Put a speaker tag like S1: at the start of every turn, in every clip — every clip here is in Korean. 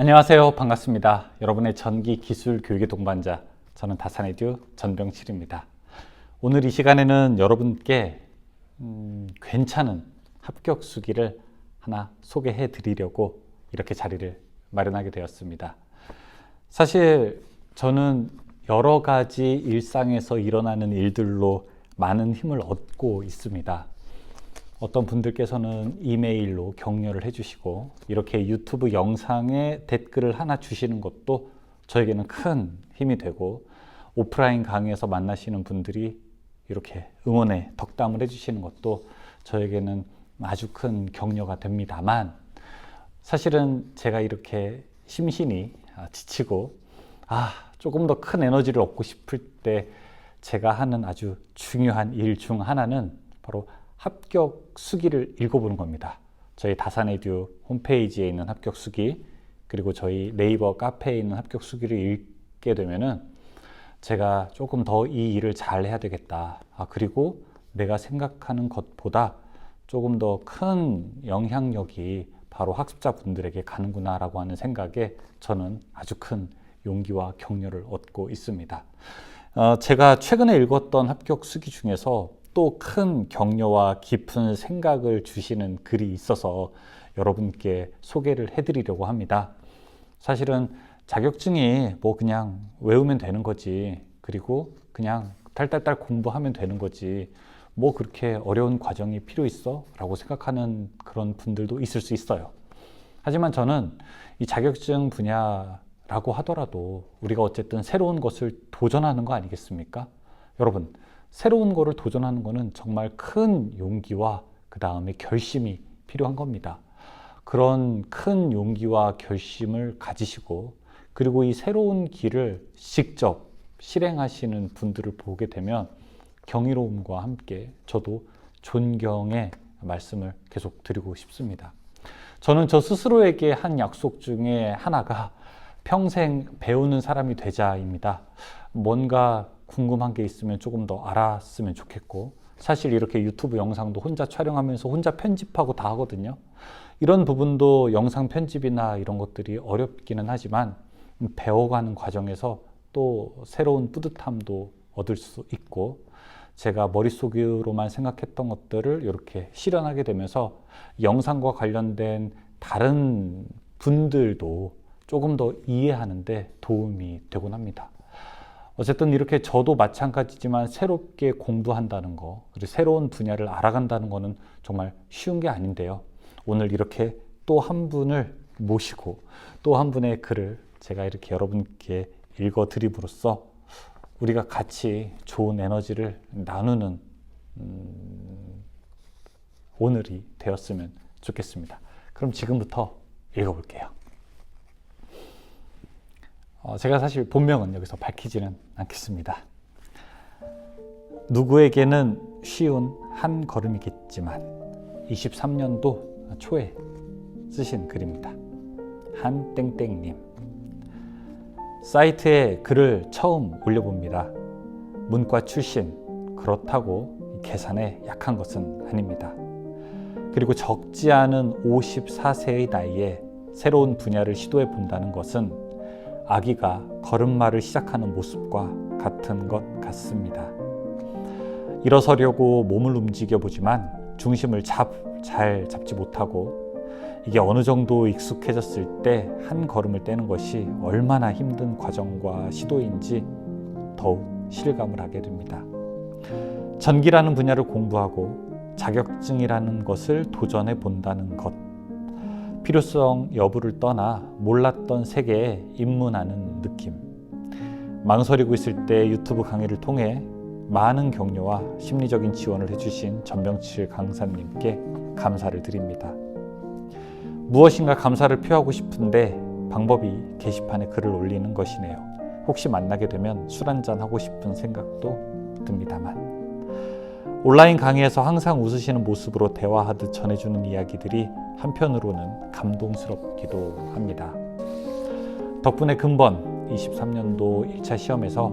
S1: 안녕하세요. 반갑습니다. 여러분의 전기 기술 교육의 동반자, 저는 다산에듀 전병칠입니다. 오늘 이 시간에는 여러분께 음, 괜찮은 합격 수기를 하나 소개해 드리려고 이렇게 자리를 마련하게 되었습니다. 사실 저는 여러 가지 일상에서 일어나는 일들로 많은 힘을 얻고 있습니다. 어떤 분들께서는 이메일로 격려를 해주시고 이렇게 유튜브 영상에 댓글을 하나 주시는 것도 저에게는 큰 힘이 되고 오프라인 강의에서 만나시는 분들이 이렇게 응원의 덕담을 해주시는 것도 저에게는 아주 큰 격려가 됩니다만 사실은 제가 이렇게 심신이 지치고 아 조금 더 큰 에너지를 얻고 싶을 때 제가 하는 아주 중요한 일 중 하나는 바로 합격 수기를 읽어보는 겁니다. 저희 다산에듀 홈페이지에 있는 합격 수기 그리고 저희 네이버 카페에 있는 합격 수기를 읽게 되면은 제가 조금 더 이 일을 잘 해야 되겠다. 아, 그리고 내가 생각하는 것보다 조금 더 큰 영향력이 바로 학습자분들에게 가는구나라고 하는 생각에 저는 아주 큰 용기와 격려를 얻고 있습니다. 어, 제가 최근에 읽었던 합격 수기 중에서 또 큰 격려와 깊은 생각을 주시는 글이 있어서 여러분께 소개를 해드리려고 합니다. 사실은 자격증이 뭐 그냥 외우면 되는 거지. 그리고 그냥 딸딸딸 공부하면 되는 거지. 뭐 그렇게 어려운 과정이 필요 있어? 라고 생각하는 그런 분들도 있을 수 있어요. 하지만 저는 이 자격증 분야라고 하더라도 우리가 어쨌든 새로운 것을 도전하는 거 아니겠습니까? 여러분, 새로운 거를 도전하는 거는 정말 큰 용기와 그 다음에 결심이 필요한 겁니다. 그런 큰 용기와 결심을 가지시고 그리고 이 새로운 길을 직접 실행하시는 분들을 보게 되면 경이로움과 함께 저도 존경의 말씀을 계속 드리고 싶습니다. 저는 저 스스로에게 한 약속 중에 하나가 평생 배우는 사람이 되자입니다. 뭔가 궁금한 게 있으면 조금 더 알았으면 좋겠고, 사실 이렇게 유튜브 영상도 혼자 촬영하면서 혼자 편집하고 다 하거든요. 이런 부분도 영상 편집이나 이런 것들이 어렵기는 하지만 배워가는 과정에서 또 새로운 뿌듯함도 얻을 수 있고 제가 머릿속으로만 생각했던 것들을 이렇게 실현하게 되면서 영상과 관련된 다른 분들도 조금 더 이해하는데 도움이 되곤 합니다. 어쨌든 이렇게 저도 마찬가지지만 새롭게 공부한다는 거, 그리고 새로운 분야를 알아간다는 거는 정말 쉬운 게 아닌데요. 오늘 이렇게 또 한 분을 모시고 또 한 분의 글을 제가 이렇게 여러분께 읽어 드림으로써 우리가 같이 좋은 에너지를 나누는 음, 오늘이 되었으면 좋겠습니다. 그럼 지금부터 읽어볼게요. 어, 제가 사실 본명은 여기서 밝히지는 않겠습니다. 누구에게는 쉬운 한 걸음이겠지만 23년도 초에 쓰신 글입니다. 한 땡땡님. 사이트에 글을 처음 올려봅니다. 문과 출신, 그렇다고 계산에 약한 것은 아닙니다. 그리고 적지 않은 54세의 나이에 새로운 분야를 시도해 본다는 것은 아기가 걸음마를 시작하는 모습과 같은 것 같습니다. 일어서려고 몸을 움직여 보지만 중심을 잡, 잘 잡지 못하고 이게 어느 정도 익숙해졌을 때 한 걸음을 떼는 것이 얼마나 힘든 과정과 시도인지 더욱 실감을 하게 됩니다. 전기라는 분야를 공부하고 자격증이라는 것을 도전해 본다는 것. 필요성 여부를 떠나 몰랐던 세계에 입문하는 느낌. 망설이고 있을 때 유튜브 강의를 통해 많은 격려와 심리적인 지원을 해주신 전병칠 강사님께 감사를 드립니다. 무엇인가 감사를 표하고 싶은데 방법이 게시판에 글을 올리는 것이네요. 혹시 만나게 되면 술 한잔 하고 싶은 생각도 듭니다만. 온라인 강의에서 항상 웃으시는 모습으로 대화하듯 전해주는 이야기들이 한편으로는 감동스럽기도 합니다. 덕분에 금번 23년도 1차 시험에서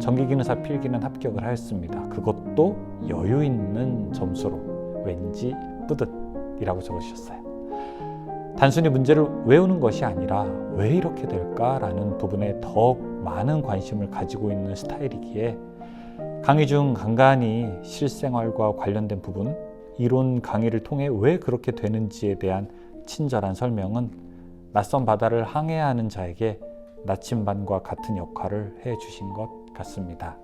S1: 전기기능사 필기는 합격을 하였습니다. 그것도 여유 있는 점수로 왠지 뿌듯이라고 적으셨어요. 단순히 문제를 외우는 것이 아니라 왜 이렇게 될까라는 부분에 더욱 많은 관심을 가지고 있는 스타일이기에 강의 중 간간히 실생활과 관련된 부분, 이론 강의를 통해 왜 그렇게 되는지에 대한 친절한 설명은 낯선 바다를 항해하는 자에게 나침반과 같은 역할을 해 주신 것 같습니다.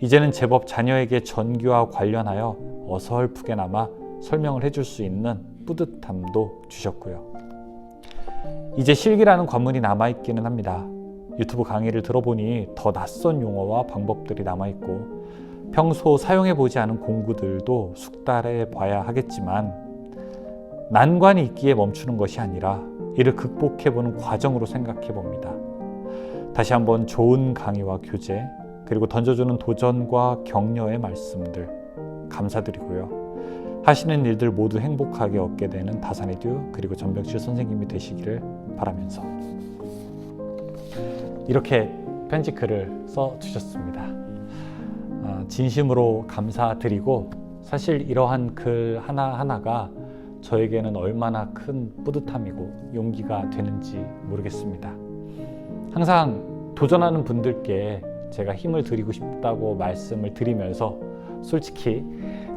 S1: 이제는 제법 자녀에게 전교와 관련하여 어설프게나마 설명을 해줄 수 있는 뿌듯함도 주셨고요. 이제 실기라는 관문이 남아있기는 합니다. 유튜브 강의를 들어보니 더 낯선 용어와 방법들이 남아있고 평소 사용해 보지 않은 공구들도 숙달해 봐야 하겠지만 난관이 있기에 멈추는 것이 아니라 이를 극복해 보는 과정으로 생각해 봅니다. 다시 한번 좋은 강의와 교재, 그리고 던져주는 도전과 격려의 말씀들 감사드리고요. 하시는 일들 모두 행복하게 얻게 되는 다산의 듀 그리고 전병실 선생님이 되시기를 바라면서 이렇게 편지 글을 써 주셨습니다. 아, 진심으로 감사드리고 사실 이러한 글 하나 하나가 저에게는 얼마나 큰 뿌듯함이고 용기가 되는지 모르겠습니다. 항상 도전하는 분들께 제가 힘을 드리고 싶다고 말씀을 드리면서 솔직히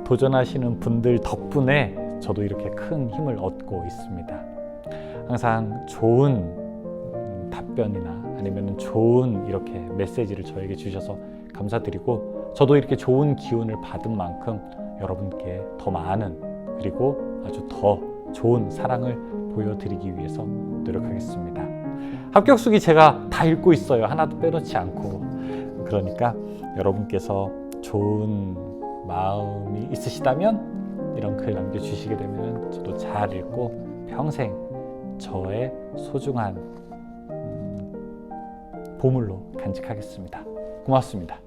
S1: 도전하시는 분들 덕분에 저도 이렇게 큰 힘을 얻고 있습니다. 항상 좋은 음, 답변이나 아니면 좋은 이렇게 메시지를 저에게 주셔서 감사드리고 저도 이렇게 좋은 기운을 받은 만큼 여러분께 더 많은 그리고 아주 더 좋은 사랑을 보여드리기 위해서 노력하겠습니다. 합격수기 제가 다 읽고 있어요. 하나도 빼놓지 않고. 그러니까 여러분께서 좋은 마음이 있으시다면 이런 글 남겨주시게 되면 저도 잘 읽고 평생 저의 소중한 음, 보물로 간직하겠습니다. 고맙습니다.